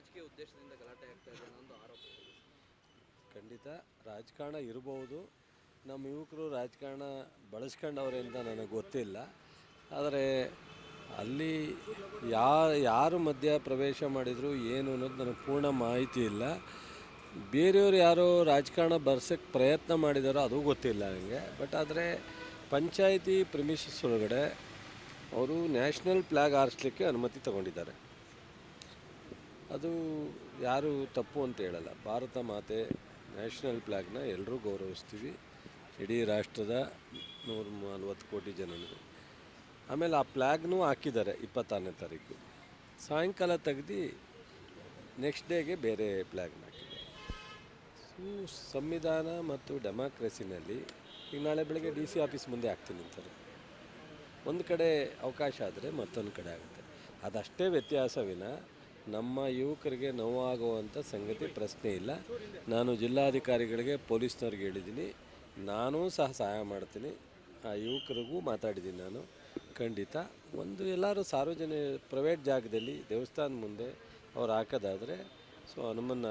ರಾಜಕೀಯ ಉದ್ದೇಶದಿಂದ ಗಲಾಟೆ ಆಗ್ತಾ ಇದೆ ಅನ್ನೋ ಒಂದು ಆರೋಪ. ಖಂಡಿತ, ರಾಜಕಾರಣ ಇರಬಹುದು ನಮ್ಮ ಯುವಕರು ರಾಜಕಾರಣ ಬಳಸ್ಕೊಂಡವ್ರೆ ಅಂತ ನನಗೆ ಗೊತ್ತಿಲ್ಲ. ಆದರೆ ಅಲ್ಲಿ ಯಾ ಯಾರು ಮಧ್ಯ ಪ್ರವೇಶ ಮಾಡಿದರು ಏನು ಅನ್ನೋದು ನನಗೆ ಪೂರ್ಣ ಮಾಹಿತಿ ಇಲ್ಲ. ಬೇರೆಯವರು ಯಾರೋ ರಾಜಕಾರಣ ಬರ್ಸೋಕ್ಕೆ ಪ್ರಯತ್ನ ಮಾಡಿದಾರೋ ಅದು ಗೊತ್ತಿಲ್ಲ ನನಗೆ. ಬಟ್ ಆದರೆ ಪಂಚಾಯಿತಿ ಪ್ರಮಿಷಸ್ ಒಳಗಡೆ ಅವರು ನ್ಯಾಷನಲ್ ಫ್ಲ್ಯಾಗ್ ಆರಿಸ್ಲಿಕ್ಕೆ ಅನುಮತಿ ತಗೊಂಡಿದ್ದಾರೆ. ಅದು ಯಾರು ತಪ್ಪು ಅಂತ ಹೇಳಲ್ಲ. ಭಾರತ ಮಾತೆ ನ್ಯಾಷನಲ್ ಫ್ಲ್ಯಾಗ್ನ ಎಲ್ಲರೂ ಗೌರವಿಸ್ತೀವಿ. ಇಡೀ ರಾಷ್ಟ್ರದ ನೂರ ನಲ್ವತ್ತು ಕೋಟಿ ಜನರು. ಆಮೇಲೆ ಆ ಫ್ಲ್ಯಾಗ್ನೂ ಹಾಕಿದ್ದಾರೆ ಇಪ್ಪತ್ತಾರನೇ ತಾರೀಕು. ಸಾಯಂಕಾಲ ತೆಗ್ದು ನೆಕ್ಸ್ಟ್ ಡೇಗೆ ಬೇರೆ ಫ್ಲ್ಯಾಗ್ನ ಹಾಕಿದ್ದಾರೆ. ಸೊ, ಸಂವಿಧಾನ ಮತ್ತು ಡೆಮಾಕ್ರೆಸಿನಲ್ಲಿ ಈಗ ನಾಳೆ ಬೆಳಗ್ಗೆ ಡಿ ಸಿ ಆಫೀಸ್ ಮುಂದೆ ಹಾಕ್ತೀನಿ ಅಂತಾರೆ. ಒಂದು ಕಡೆ ಅವಕಾಶ ಆದರೆ ಮತ್ತೊಂದು ಕಡೆ ಆಗುತ್ತೆ. ಅದಷ್ಟೇ ವ್ಯತ್ಯಾಸವಿನ ನಮ್ಮ ಯುವಕರಿಗೆ ನೋವಾಗುವಂಥ ಸಂಗತಿ ಪ್ರಶ್ನೆ ಇಲ್ಲ. ನಾನು ಜಿಲ್ಲಾಧಿಕಾರಿಗಳಿಗೆ, ಪೊಲೀಸ್ನವ್ರಿಗೆ ಹೇಳಿದ್ದೀನಿ. ನಾನೂ ಸಹ ಸಹಾಯ ಮಾಡ್ತೀನಿ. ಆ ಯುವಕರಿಗೂ ಮಾತಾಡಿದ್ದೀನಿ ನಾನು. ಖಂಡಿತ. ಒಂದು ಎಲ್ಲರೂ ಸಾರ್ವಜನಿಕ ಪ್ರೈವೇಟ್ ಜಾಗದಲ್ಲಿ, ದೇವಸ್ಥಾನ ಮುಂದೆ ಅವ್ರು ಹಾಕೋದಾದರೆ, ಸೊ ಹನುಮನ್ನ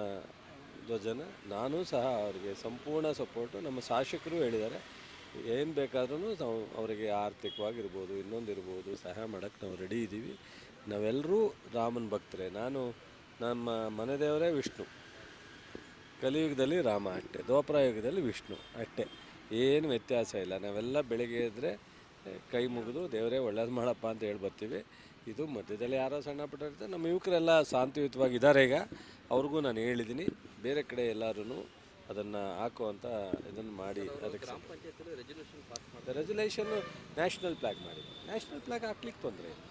ಧ್ವಜನ ನಾನೂ ಸಹ ಅವರಿಗೆ ಸಂಪೂರ್ಣ ಸಪೋರ್ಟು ನಮ್ಮ ಶಾಸಕರು ಹೇಳಿದ್ದಾರೆ. ಏನು ಬೇಕಾದ್ರೂ ನಾವು ಅವರಿಗೆ ಆರ್ಥಿಕವಾಗಿರ್ಬೋದು ಇನ್ನೊಂದು ಇರ್ಬೋದು ಸಹಾಯ ಮಾಡೋಕ್ಕೆ ನಾವು ರೆಡಿ ಇದ್ದೀವಿ ನಾವೆಲ್ಲರೂ ರಾಮನ ಭಕ್ತರೇ. ನಾನು ನಮ್ಮ ಮನೆ ದೇವರೇ ವಿಷ್ಣು. ಕಲಿಯುಗದಲ್ಲಿ ರಾಮ ಅಷ್ಟೇ ದ್ವಾಪರ ಯುಗದಲ್ಲಿ ವಿಷ್ಣು ಅಷ್ಟೇ ಏನು ವ್ಯತ್ಯಾಸ ಇಲ್ಲ. ನಾವೆಲ್ಲ ಬೆಳಿಗ್ಗೆ ಇದ್ದರೆ ಕೈ ಮುಗಿದು, ದೇವರೇ ಒಳ್ಳೇದು ಮಾಡಪ್ಪ ಅಂತ ಹೇಳಿ ಬರ್ತೀವಿ. ಇದು ಮಧ್ಯದಲ್ಲಿ ಯಾರೋ ಸಣ್ಣ ಪುಟ್ಟ ಇರ್ತಾರೆ. ನಮ್ಮ ಯುವಕರೆಲ್ಲ ಶಾಂತಿಯುತವಾಗಿ ಇದ್ದಾರೆ ಈಗ. ಅವ್ರಿಗೂ ನಾನು ಹೇಳಿದ್ದೀನಿ ಬೇರೆ ಕಡೆ ಎಲ್ಲರೂ ಅದನ್ನು ಹಾಕುವಂಥ ಇದನ್ನು ಮಾಡಿ ಅದಕ್ಕೆ ಗ್ರಾಮ ಪಂಚಾಯತಿಯಲ್ಲಿ ರೆಸಲ್ಯೂಷನ್ ಪಾಸ್ ಮಾಡಿ ರೆಜುಲೇಷನ್ನು ನ್ಯಾಷನಲ್ ಫ್ಲ್ಯಾಗ್ ಮಾಡಿ ನ್ಯಾಷನಲ್ ಫ್ಲ್ಯಾಗ್ ಹಾಕ್ಲಿಕ್ಕೆ ತೊಂದರೆ ಇಲ್ಲ.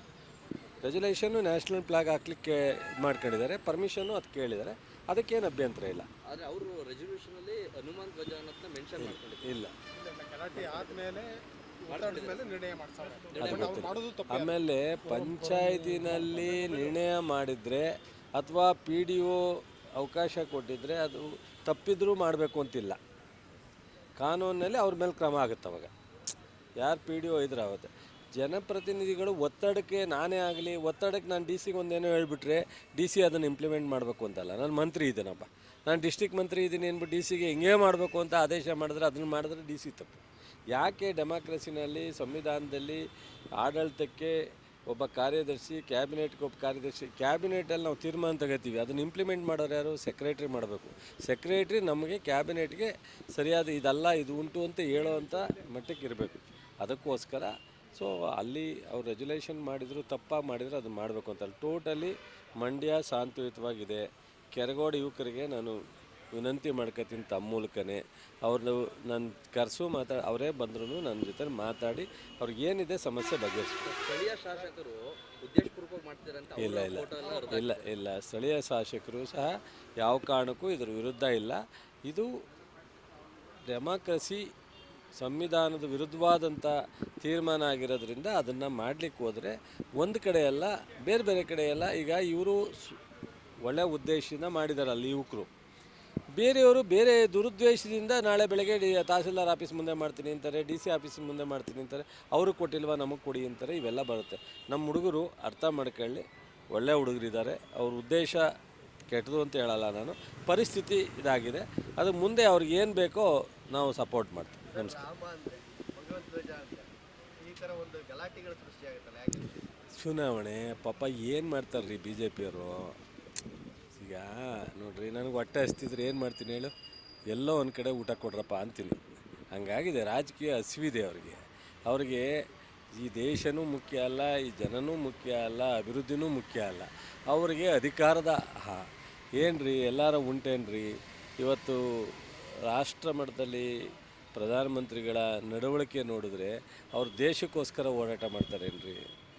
ರೆಜುಲೇಷನ್ನು ನ್ಯಾಷನಲ್ ಫ್ಲ್ಯಾಗ್ ಹಾಕ್ಲಿಕ್ಕೆ ಇದು ಮಾಡ್ಕೊಂಡಿದ್ದಾರೆ. ಪರ್ಮಿಷನ್ನು ಅದು ಕೇಳಿದ್ದಾರೆ. ಅದಕ್ಕೇನು ಅಭ್ಯಂತರ ಇಲ್ಲ. ಆದರೆ ಅವರು ರೆಸಲ್ಯೂಷನಲ್ಲಿ ಹನುಮಾನ್ ಧ್ವಜ ಅನ್ನೋದನ್ನ ಮೆನ್ಷನ್ ಮಾಡ್ಕೊಂಡಿದ್ದಾರೆ. ಇಲ್ಲ. ಆದಮೇಲೆ ಮಾಡೋದು ಆಮೇಲೆ ಪಂಚಾಯತಿನಲ್ಲಿ ನಿರ್ಣಯ ಮಾಡಿದರೆ ಅಥವಾ ಪಿ ಡಿ ಒ ಅವಕಾಶ ಕೊಟ್ಟಿದ್ದರೆ ಅದು ತಪ್ಪಿದ್ರೂ ಮಾಡಬೇಕು ಅಂತಿಲ್ಲ. ಕಾನೂನಲ್ಲಿ ಅವ್ರ ಮೇಲೆ ಕ್ರಮ ಆಗುತ್ತೆ ಅವಾಗ. ಯಾರು ಪಿ ಡಿ ಒ ಇದ್ರೆ ಆಗುತ್ತೆ. ಜನಪ್ರತಿನಿಧಿಗಳು ಒತ್ತಡಕ್ಕೆ ನಾನೇ ಆಗಲಿ, ಒತ್ತಡಕ್ಕೆ ನಾನು ಡಿ ಸಿಗೆ ಒಂದೇನೋ ಹೇಳಿಬಿಟ್ರೆ ಡಿ ಸಿ ಅದನ್ನು ಇಂಪ್ಲಿಮೆಂಟ್ ಮಾಡಬೇಕು ಅಂತಲ್ಲ. ನಾನು ಮಂತ್ರಿ ಇದ್ದೀನಪ್ಪ. ನಾನು ಡಿಸ್ಟಿಕ್ ಮಂತ್ರಿ ಇದ್ದೀನಿ ಅಂದ್ಬಿಟ್ಟು ಡಿ ಸಿಗೆ ಹಿಂಗೇ ಮಾಡಬೇಕು ಅಂತ ಆದೇಶ ಮಾಡಿದ್ರೆ ಅದನ್ನು ಮಾಡಿದ್ರೆ ಡಿ ಸಿ ತಪ್ಪು. ಯಾಕೆ ಡೆಮಾಕ್ರಸಿನಲ್ಲಿ ಸಂವಿಧಾನದಲ್ಲಿ ಆಡಳಿತಕ್ಕೆ ಒಬ್ಬ ಕಾರ್ಯದರ್ಶಿ ಕ್ಯಾಬಿನೆಟ್ಗೆ ಒಬ್ಬ ಕಾರ್ಯದರ್ಶಿ ಕ್ಯಾಬಿನೆಟಲ್ಲಿ ನಾವು ತೀರ್ಮಾನ ತಗೋತೀವಿ. ಅದನ್ನು ಇಂಪ್ಲಿಮೆಂಟ್ ಮಾಡೋರು ಯಾರು? ಸೆಕ್ರೆಟ್ರಿ ಮಾಡಬೇಕು. ಸೆಕ್ರೆಟ್ರಿ ನಮಗೆ ಕ್ಯಾಬಿನೆಟ್ಗೆ ಸರಿಯಾದ ಇದಲ್ಲ, ಇದು ಉಂಟು ಅಂತ ಹೇಳೋವಂಥ ಮಟ್ಟಕ್ಕೆ ಇರಬೇಕು. ಅದಕ್ಕೋಸ್ಕರ ಸೊ, ಅಲ್ಲಿ ಅವ್ರು ರೆಜುಲೇಷನ್ ಮಾಡಿದ್ರು, ತಪ್ಪಾಗಿ ಮಾಡಿದ್ರು ಅದನ್ನು ಮಾಡಬೇಕು ಅಂತ. ಟೋಟಲಿ ಮಂಡ್ಯ ಶಾಂತಿಯುತವಾಗಿದೆ. ಕೆರಗೋಡು ಯುವಕರಿಗೆ ನಾನು ವಿನಂತಿ ಮಾಡ್ಕೊತೀನಿ ತಮ್ಮ ಮೂಲಕನೇ. ಅವ್ರನ್ನ ನನ್ನ ಕರೆಸು ಮಾತಾ ಅವರೇ ಬಂದ್ರೂ ನನ್ನ ಜೊತೆ ಮಾತಾಡಿ ಅವ್ರಿಗೆ ಏನಿದೆ ಸಮಸ್ಯೆ ಬಗೆಹರಿಸ್ತಾರೆ ಸ್ಥಳೀಯ ಶಾಸಕರು ಉದ್ದೇಶಪೂರ್ವಕವಾಗಿ ಮಾಡ್ತಿದ್ದಾರೆ ಇಲ್ಲ ಇಲ್ಲ. ಇಲ್ಲ ಇಲ್ಲ. ಸ್ಥಳೀಯ ಶಾಸಕರು ಸಹ ಯಾವ ಕಾರಣಕ್ಕೂ ಇದ್ರ ವಿರುದ್ಧ ಇಲ್ಲ. ಇದು ಡೆಮಾಕ್ರಸಿ ಸಂವಿಧಾನದ ವಿರುದ್ಧವಾದಂಥ ತೀರ್ಮಾನ ಆಗಿರೋದ್ರಿಂದ ಅದನ್ನು ಮಾಡಲಿಕ್ಕೆ ಹೋದರೆ ಒಂದು ಕಡೆ ಎಲ್ಲ ಬೇರೆ ಬೇರೆ ಕಡೆಯಲ್ಲ ಈಗ ಇವರು ಒಳ್ಳೆ ಉದ್ದೇಶದಿಂದ ಮಾಡಿದ್ದಾರೆ ಅಲ್ಲಿ ಯುವಕರು. ಬೇರೆಯವರು ಬೇರೆ ದುರುದ್ದೇಶದಿಂದ ನಾಳೆ ಬೆಳಗ್ಗೆ ಡಿ ತಹಸೀಲ್ದಾರ್ ಆಫೀಸ್ ಮುಂದೆ ಮಾಡ್ತೀನಿ ಅಂತಾರೆ ಡಿ ಸಿ ಆಫೀಸ್ ಮುಂದೆ ಮಾಡ್ತೀನಿ ಅಂತಾರೆ ಅವರು ಕೊಟ್ಟಿಲ್ವಾ ನಮಗೆ ಕೊಡಿ ಅಂತಾರೆ ಇವೆಲ್ಲ ಬರುತ್ತೆ. ನಮ್ಮ ಹುಡುಗರು ಅರ್ಥ ಮಾಡ್ಕೊಳ್ಳಿ ಒಳ್ಳೆ ಹುಡುಗರಿದ್ದಾರೆ ಅವ್ರ ಉದ್ದೇಶ ಕೆಟ್ಟದು ಅಂತ ಹೇಳಲ್ಲ ನಾನು ಪರಿಸ್ಥಿತಿ ಇದಾಗಿದೆ ಅದು ಮುಂದೆ ಅವ್ರಿಗೆ ಏನು ಬೇಕೋ ನಾವು ಸಪೋರ್ಟ್ ಮಾಡ್ತೀವಿ. ನಮಸ್ಕಾರ. ಚುನಾವಣೆ ಪಾಪ ಏನು ಮಾಡ್ತಾರ್ರಿ ಬಿ ಜೆ ಪಿಯವರು ಈಗ, ನೋಡ್ರಿ, ನನಗೆ ಹೊಟ್ಟೆ ಹಸ್ತಿದ್ರೆ ಏನು ಮಾಡ್ತೀನಿ ಹೇಳು? ಎಲ್ಲೋ ಒಂದು ಕಡೆ ಊಟ ಕೊಡ್ರಪ್ಪ ಅಂತೀನಿ. ಹಂಗಾಗಿದೆ, ರಾಜಕೀಯ ಹಸಿವಿದೆ ಅವ್ರಿಗೆ. ಅವ್ರಿಗೆ ಈ ದೇಶನೂ ಮುಖ್ಯ ಅಲ್ಲ, ಈ ಜನನೂ ಮುಖ್ಯ ಅಲ್ಲ, ಅಭಿವೃದ್ಧಿನೂ ಮುಖ್ಯ ಅಲ್ಲ. ಅವರಿಗೆ ಅಧಿಕಾರದ ಹಾ ಏನ್ರಿ, ಎಲ್ಲರ ಉಂಟೇನ್ರಿ? ಇವತ್ತು ರಾಷ್ಟ್ರ ಮಟ್ಟದಲ್ಲಿ ಪ್ರಧಾನಮಂತ್ರಿಗಳ ನಡವಳಿಕೆ ನೋಡಿದ್ರೆ ಅವ್ರು ದೇಶಕ್ಕೋಸ್ಕರ ಹೋರಾಟ ಮಾಡ್ತಾರೇನ್ರಿ?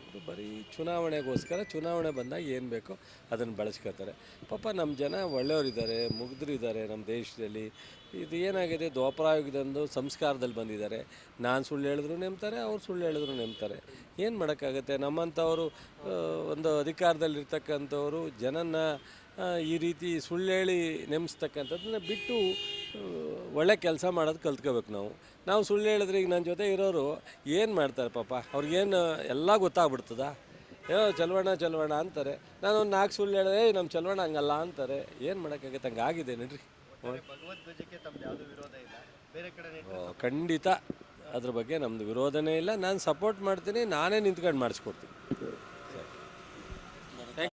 ಇದು ಬರೀ ಚುನಾವಣೆಗೋಸ್ಕರ ಚುನಾವಣೆ ಬಂದಾಗ ಏನು ಬೇಕೋ ಅದನ್ನು ಬಳಸ್ಕೊತಾರೆ ಪಾಪ ನಮ್ಮ ಜನ ಒಳ್ಳೆಯವರಿದ್ದಾರೆ ಮುಗ್ಧರಿದ್ದಾರೆ ನಮ್ಮ ದೇಶದಲ್ಲಿ. ಇದು ಏನಾಗಿದೆ, ದ್ವಾಪರಾಯುಗದಂದು ಸಂಸ್ಕಾರದಲ್ಲಿ ಬಂದಿದ್ದಾರೆ. ನಾನು ಸುಳ್ಳು ಹೇಳಿದ್ರು ನೆಮ್ತಾರೆ, ಅವ್ರು ಸುಳ್ಳು ಹೇಳಿದ್ರು ನೆಮ್ತಾರೆ. ಏನು ಮಾಡೋಕ್ಕಾಗತ್ತೆ? ನಮ್ಮಂಥವರು ಒಂದು ಅಧಿಕಾರದಲ್ಲಿರ್ತಕ್ಕಂಥವರು ಜನನ ಈ ರೀತಿ ಸುಳ್ಳು ಹೇಳಿ ನೆಮ್ಸ್ತಕ್ಕಂಥದ್ದನ್ನ ಬಿಟ್ಟು ಒಳ್ಳೆ ಕೆಲಸ ಮಾಡೋದು ಕಲ್ತ್ಕೋಬೇಕು ನಾವು. ನಾವು ಸುಳ್ಳು ಹೇಳಿದ್ರೆ ಈಗ ನನ್ನ ಜೊತೆ ಇರೋರು ಏನು ಮಾಡ್ತಾರೆ ಪಾಪ? ಅವ್ರಿಗೇನು ಎಲ್ಲ ಗೊತ್ತಾಗ್ಬಿಡ್ತದ? ಏ ಚಲವಣ್ಣ ಚಲವಣ್ಣ ಅಂತಾರೆ. ನಾನು ಒಂದು ನಾಲ್ಕು ಸುಳ್ಳು ಹೇಳಿದೆ ಏಯ್ ನಮ್ಮ ಚಲವಣ್ಣ ಹಂಗಲ್ಲ ಅಂತಾರೆ. ಏನು ಮಾಡೋಕ್ಕಾಗತ್ತೆ? ಹಂಗೆ ಆಗಿದೆ ನೋಡ್ರಿ ಖಂಡಿತ. ಅದ್ರ ಬಗ್ಗೆ ನಮ್ಮದು ವಿರೋಧನೇ ಇಲ್ಲ. ನಾನು ಸಪೋರ್ಟ್ ಮಾಡ್ತೀನಿ ನಾನೇ ನಿಂತ್ಕೊಂಡು ಮಾಡಿಸ್ಕೊಡ್ತೀನಿ.